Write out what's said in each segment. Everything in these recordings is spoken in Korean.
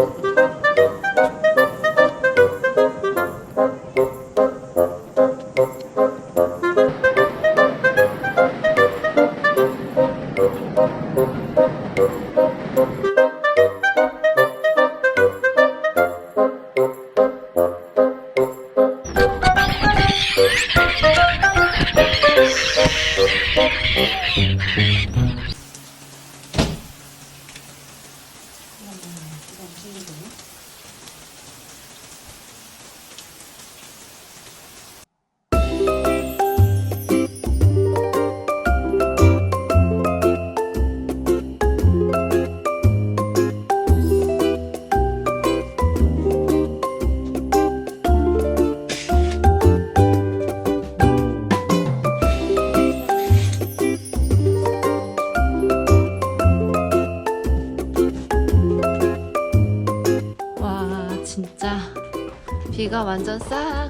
와 완전 싹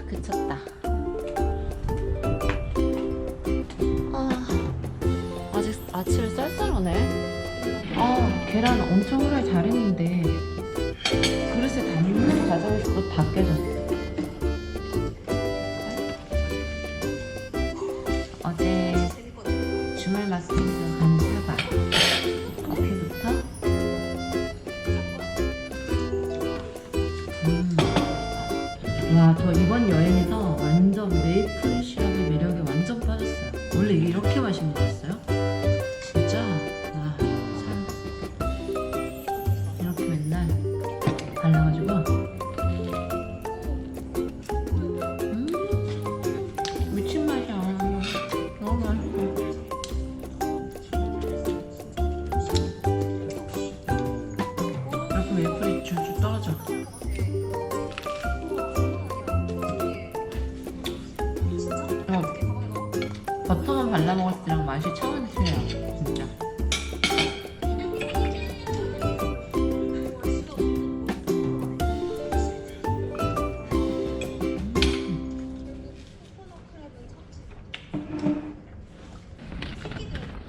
발라 먹었을 때랑 맛이 차원이 틀려요, 진짜.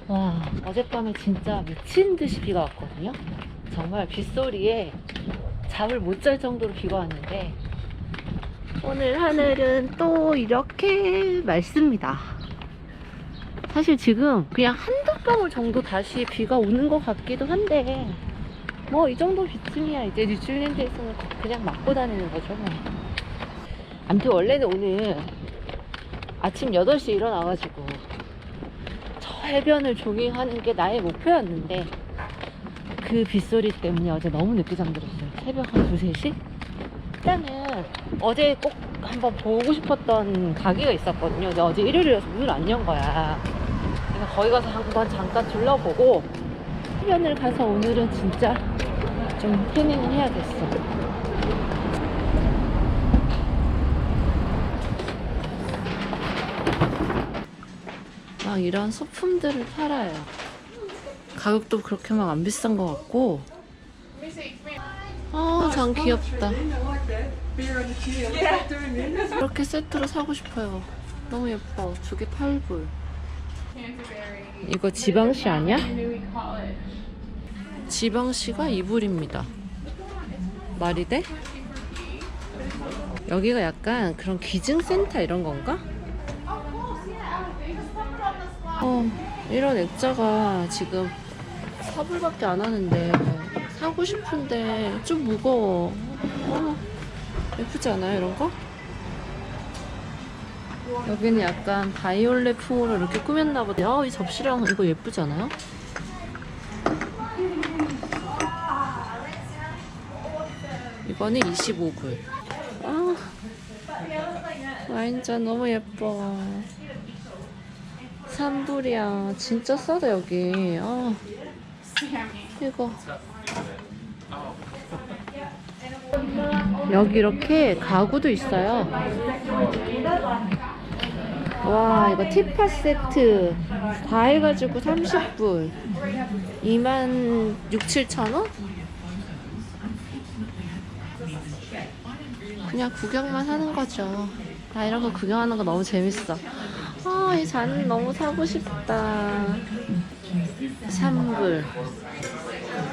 와, 어젯밤에 진짜 미친 듯이 비가 왔거든요. 정말 빗소리에 잠을 못 잘 정도로 비가 왔는데 오늘 하늘은 또 이렇게 맑습니다. 사실 지금 그냥 한두 방울 정도 다시 비가 오는 것 같기도 한데 뭐 이 정도 비쯤이야 이제 뉴질랜드에서는 그냥 맞고 다니는 거죠. 뭐. 아무튼 원래는 오늘 아침 8시에 일어나가지고 저 해변을 조깅하는 게 나의 목표였는데 그 빗소리 때문에 어제 너무 늦게 잠들었어요. 새벽 한 2, 3시? 일단은 어제 꼭 한번 보고 싶었던 가게가 있었거든요. 근데 어제 일요일이라서 문을 안 연 거야. 그래서 거기 가서 한번 잠깐 둘러보고 해변을 가서 오늘은 진짜 좀 태닝을 해야겠어. 막 이런 소품들을 팔아요. 가격도 그렇게 막 안 비싼 것 같고. 아, 장 귀엽다. 이렇게 세트로 사고 싶어요. 너무 예뻐. 두 개 8불. 이거 지방시 아니야? 지방시가 2불입니다. 말이 돼? 여기가 약간 그런 기증센터 이런 건가? 어, 이런 액자가 지금 4불밖에 안 하는데 사고 싶은데 좀 무거워. 어, 예쁘지 않아요, 이런 거? 여기는 약간 바이올렛 풍으로 이렇게 꾸몄나 보다. 아, 이 접시랑 이거 예쁘지 않아요? 이거는 25불. 아, 와인잔 너무 예뻐. 3불이야. 진짜 싸다, 여기. 아, 이거. 여기 이렇게 가구도 있어요. 와, 이거 티팟 세트 다 해가지고 30불. 2만 6, 7천 원? 그냥 구경만 하는 거죠. 나 이런 거 구경하는 거 너무 재밌어. 아, 이 잔 너무 사고 싶다. 3불.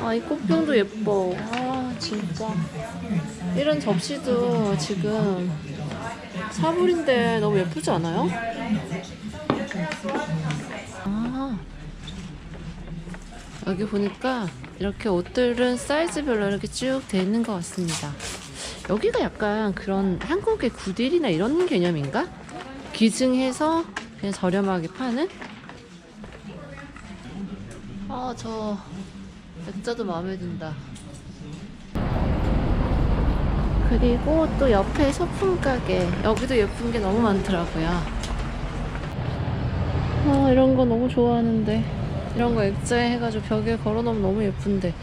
아, 이 꽃병도 예뻐. 아, 진짜. 이런 접시도 지금 사불인데 너무 예쁘지 않아요? 아. 여기 보니까 이렇게 옷들은 사이즈별로 이렇게 쭉 돼 있는 것 같습니다. 여기가 약간 그런 한국의 구딜이나 이런 개념인가? 기증해서 그냥 저렴하게 파는? 아, 저 액자도 마음에 든다. 그리고 또 옆에 소품 가게. 여기도 예쁜 게 너무 많더라고요. 아, 이런 거 너무 좋아하는데. 이런 거 액자에 해가지고 벽에 걸어놓으면 너무 예쁜데.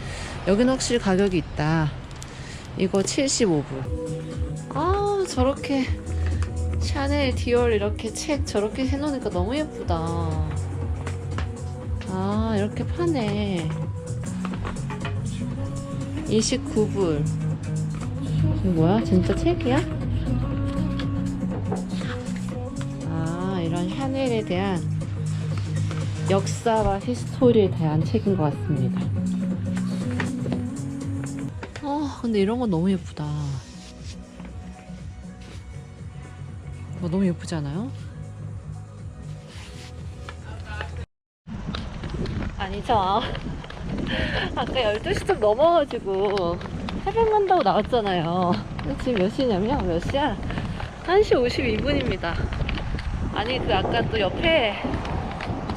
여긴 확실히 가격이 있다. 이거 75불. 아, 저렇게 샤넬, 디올 이렇게 책 저렇게 해놓으니까 너무 예쁘다. 아, 이렇게 파네. 29불. 이거 뭐야? 진짜 책이야? 아, 이런 샤넬에 대한 역사와 히스토리에 대한 책인 것 같습니다. 아, 근데 이런 건 너무 예쁘다. 이거 너무 예쁘지 않아요? 아니죠. 아까 12시 좀 넘어가지고 새벽 간다고 나왔잖아요. 지금 몇 시냐면 몇 시야? 1시 52분입니다. 아니 그 아까 또 옆에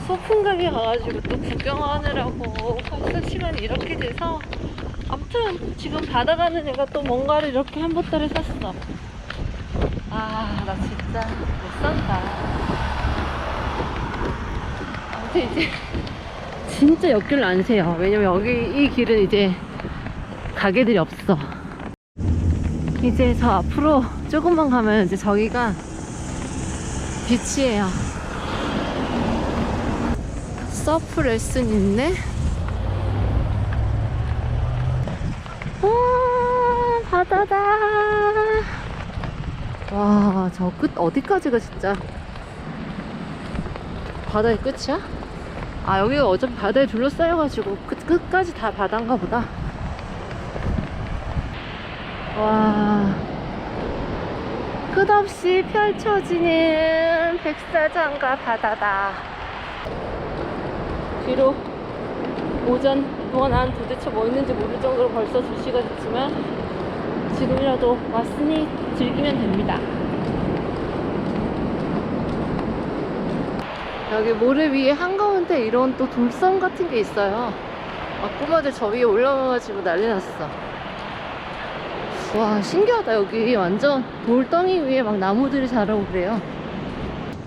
소풍 가게 가가지고 또 구경하느라고 벌써 시간이 이렇게 돼서 아무튼 지금 바다 가는 애가 또 뭔가를 이렇게 한 보따리 샀어. 아, 나 진짜 못 산다. 아무튼 이제 진짜 옆길을 안 세요. 왜냐면 여기 이 길은 이제 가게들이 없어. 이제 저 앞으로 조금만 가면 이제 저기가 비치예요. 서프 레슨 있네. 와, 바다다. 와, 저 끝 어디까지가 진짜 바다의 끝이야? 아, 여기가 어차피 바다에 둘러싸여가지고 끝, 끝까지 다 바다인가 보다. 와. 끝없이 펼쳐지는 백사장과 바다다. 뒤로 오전 동안 안 도대체 뭐 있는지 모를 정도로 벌써 2시가 됐지만 지금이라도 왔으니 즐기면 됩니다. 여기 모래 위에 한가운데 이런 또 돌섬 같은 게 있어요. 막 꼬마들 저 위에 올라가가지고 난리 났어. 와, 신기하다. 여기 완전 돌덩이 위에 막 나무들이 자라고 그래요.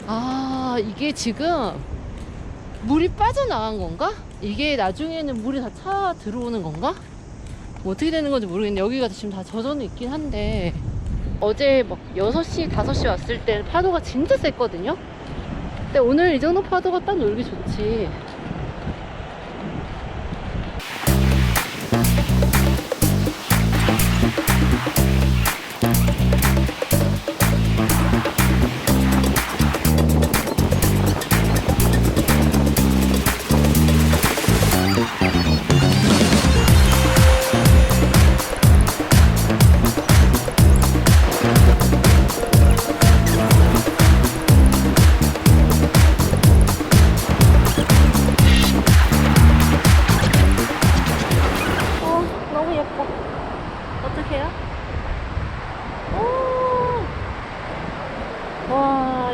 아, 이게 지금 물이 빠져나간 건가? 이게 나중에는 물이 다 차 들어오는 건가? 뭐 어떻게 되는 건지 모르겠는데 여기가 지금 다 젖어는 있긴 한데 어제 막 6시, 5시 왔을 때 파도가 진짜 셌거든요? 근데 오늘 이 정도 파도가 딱 놀기 좋지.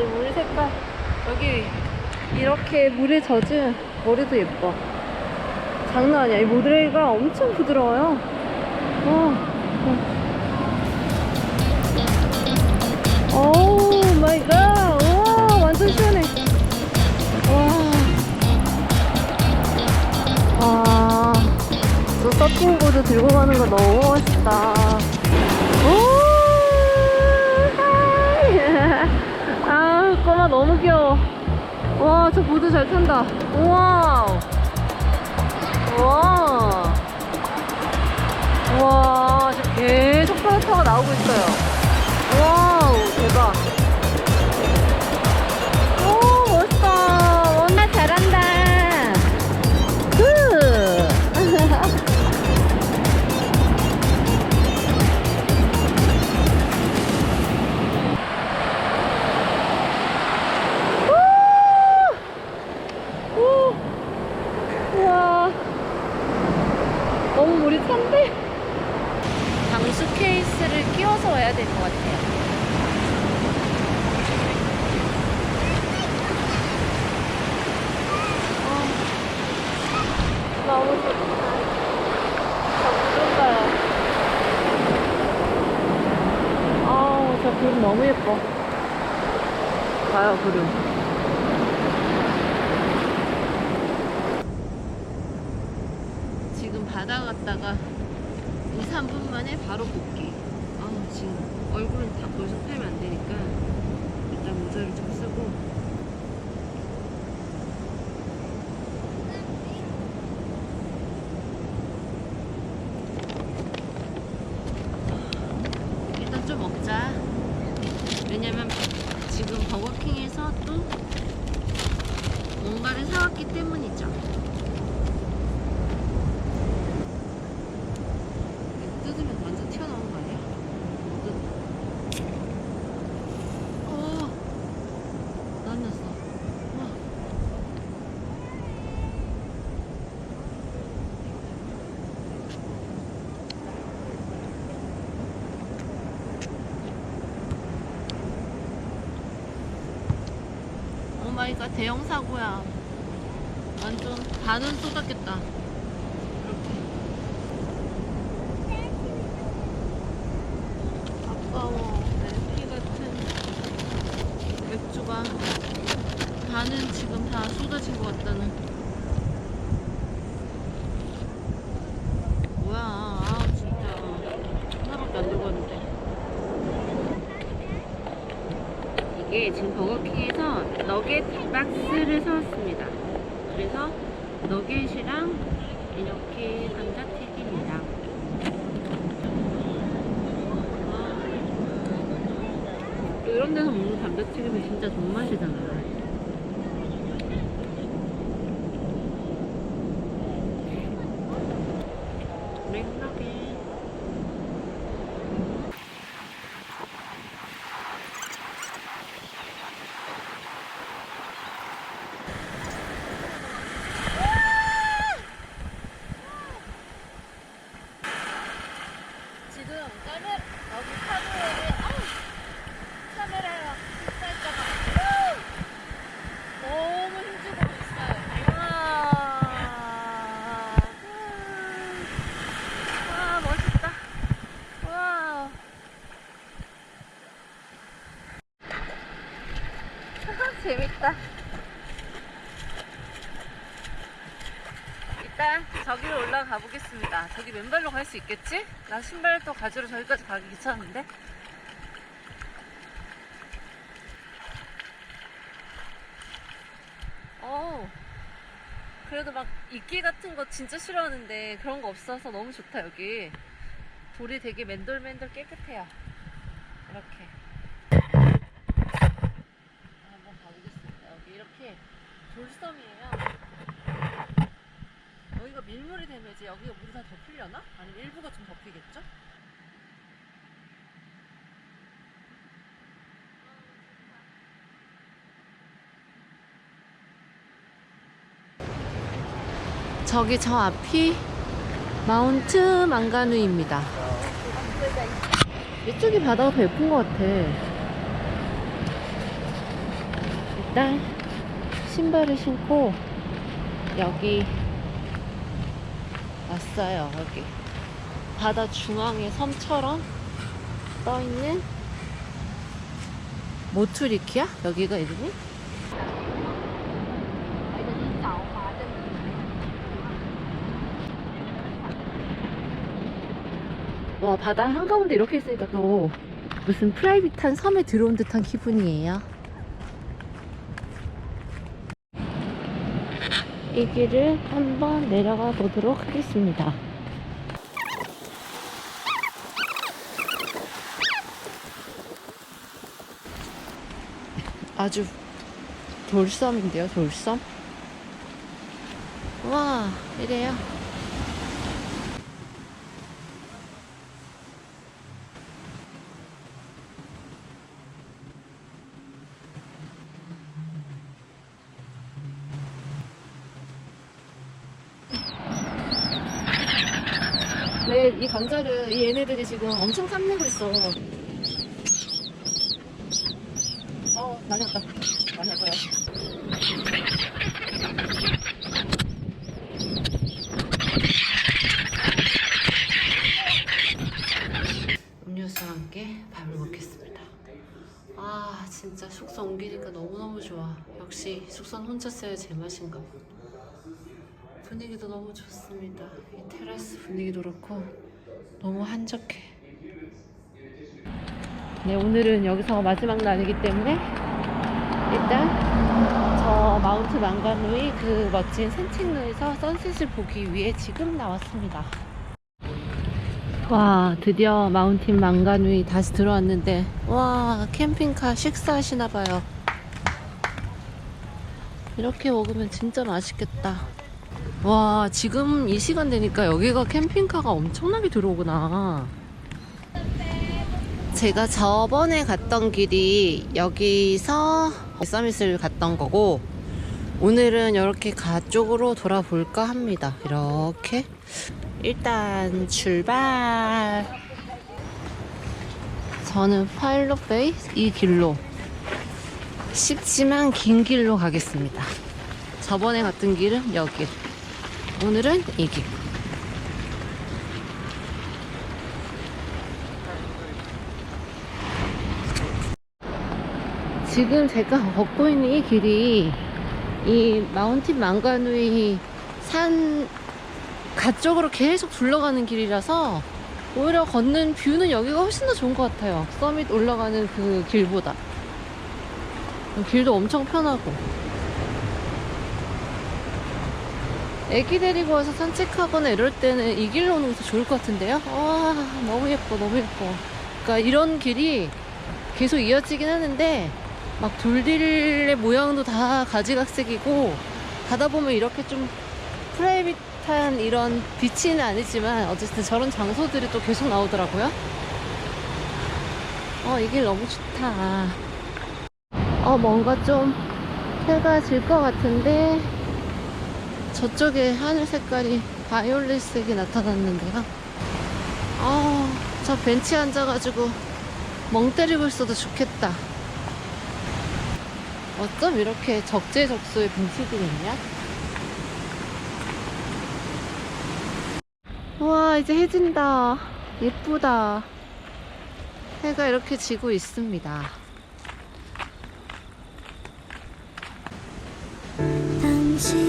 물 색깔. 여기 이렇게 물에 젖은 머리도 예뻐. 장난 아니야. 이 모래가 엄청 부드러워요. 어. 오 마이 갓. 와, 완전 시원해. 와. 와. 또 서핑보드 들고 가는 거 너무 멋있다. 너무 귀여워. 와, 저 보드 잘 탄다. 우와! 와! 와, 지금 계속 파도타가 나오고 있어요. 와우, 대박. 너무 좋다. 저 구름. 아우, 저 구름 너무 예뻐. 봐요, 구름. 지금 바다 갔다가 2, 3분 만에 바로 복귀. 아, 지금 얼굴은 다 벌써 팔면 안 되니까 일단 모자를 좀 쓰고 먹자. 왜냐면 지금 버거킹에서 또 뭔가를 사왔기 때문이죠. 이거 뜯으면 완전 튀어나오는 거 아니야? 뜯- 어, 난리 났어. 와. 오 마이 갓 대형 사고야. 완전 반은 쏟았겠다. 아까워. 내피 같은 맥주가 반은 지금 다 쏟아진 것 같다는. 뭐야. 아, 진짜. 하나밖에 안 들고 왔는데. 이게 지금 버거킹에서 너겟 박스를 사왔습니다. 그래서 너겟이랑 이렇게 감자튀김이랑 아, 또 이런 감자튀김이 진짜 존맛이잖아요. 맥너겟 지금 카메라 여기 카메라에 아우, 카메라가 흡살까봐 너무 힘주고 있어요. 와, 와 멋있다. 와. 재밌다. 일단 저기로 올라가 보겠습니다. 저기 맨발로 갈 수 있겠지? 나 신발 또 가지러 저기까지 가기 귀찮은데. 어. 그래도 막 이끼 같은 거 진짜 싫어하는데 그런 거 없어서 너무 좋다 여기. 돌이 되게 맨돌맨돌 깨끗해요. 이렇게. 한번 가보겠습니다. 여기 이렇게 돌섬이에요. 여기가 밀물이 되면 이제 여기가 물이 다 덮이려나? 아니면 일부가 좀 덮이겠죠? 저기 저 앞이 마운트 망가누입니다. 이쪽이 바다가 더 예쁜 것 같아. 일단 신발을 신고 여기 왔어요. 여기 바다 중앙에 섬처럼 떠 있는 모투리키야? 여기가 이름이? 와 바다 한가운데 이렇게 있으니까 또 무슨 프라이빗한 섬에 들어온 듯한 기분이에요. 이 길을 한번 내려가 보도록 하겠습니다. 아주 돌섬인데요, 돌섬. 와, 이래요. 네, 이 감자를 이 얘네들이 지금 엄청 탐내고 있어. 어, 많이 왔다. 많이 왔어요. 음료수와 함께 밥을 먹겠습니다. 아, 진짜 숙소 옮기니까 너무너무 좋아. 역시 숙소는 혼자 써야 제맛인가 봐. 분위기도 너무 좋습니다. 이 테라스 분위기도 그렇고 너무 한적해. 네, 오늘은 여기서 마지막 날이기 때문에 일단 저 마운트 망가누이 그 멋진 산책로에서 선셋을 보기 위해 지금 나왔습니다. 와, 드디어 마운틴 망가누이 다시 들어왔는데 와, 캠핑카 식사하시나 봐요. 이렇게 먹으면 진짜 맛있겠다. 와, 지금 이 시간 되니까 여기가 캠핑카가 엄청나게 들어오구나. 제가 저번에 갔던 길이 여기서 서밋을 갔던 거고, 오늘은 이렇게 가쪽으로 돌아볼까 합니다. 이렇게. 일단 출발. 저는 파일럿베이 이 길로 쉽지만 긴 길로 가겠습니다. 저번에 갔던 길은 여기. 오늘은 이 길. 지금 제가 걷고 있는 이 길이 이 마운틴 망가누이 산 가쪽으로 계속 둘러가는 길이라서 오히려 걷는 뷰는 여기가 훨씬 더 좋은 것 같아요. 서밋 올라가는 그 길보다. 길도 엄청 편하고. 애기 데리고 와서 산책하거나 이럴 때는 이 길로 오는 게더 좋을 것 같은데요? 와, 너무 예뻐, 너무 예뻐. 그러니까 이런 길이 계속 이어지긴 하는데, 막 돌딜의 모양도 다 가지각색이고, 가다 보면 이렇게 좀 프라이빗한 이런 비치는 아니지만, 어쨌든 저런 장소들이 또 계속 나오더라고요. 어, 이 길 너무 좋다. 어, 뭔가 좀 해가 질 것 같은데, 저쪽에 하늘 색깔이 바이올렛색이 나타났는데요. 아, 저 벤치에 앉아가지고 멍 때리고 있어도 좋겠다. 어쩜 이렇게 적재적소에 벤치들이 있냐? 와, 이제 해진다. 예쁘다. 해가 이렇게 지고 있습니다. 당신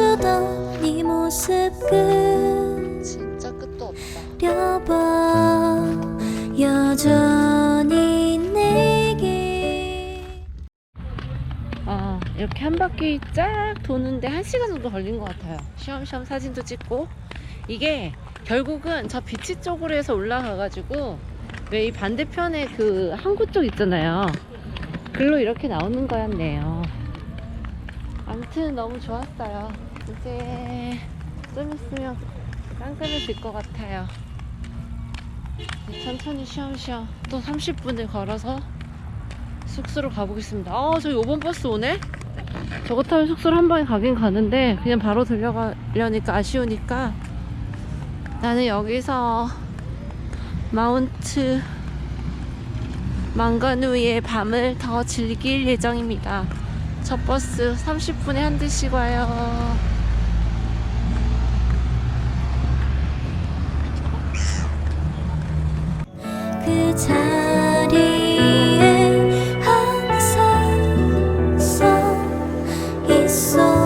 보듬어주던 네 모습 진짜 끝도 없다. 그려봐 여전히 내게 아, 이렇게 한 바퀴 쫙 도는데 한 시간 정도 걸린 것 같아요. 쉬엄쉬엄 사진도 찍고. 이게 결국은 저 비치 쪽으로 해서 올라가가지고 왜 이 반대편에 그 항구 쪽 있잖아요. 글로 이렇게 나오는 거였네요. 아무튼 너무 좋았어요. 이제 좀 있으면 깜깜해질 것 같아요. 천천히 쉬엄쉬엄 또 30분을 걸어서 숙소로 가보겠습니다. 아, 저기 5번 버스 오네? 저거 타면 숙소를 한 번에 가긴 가는데, 그냥 바로 들려가려니까 아쉬우니까, 나는 여기서 마운트 망가누이의 밤을 더 즐길 예정입니다. 첫 버스 30분에 한 대씩 와요. 자리에 항상 서 있어.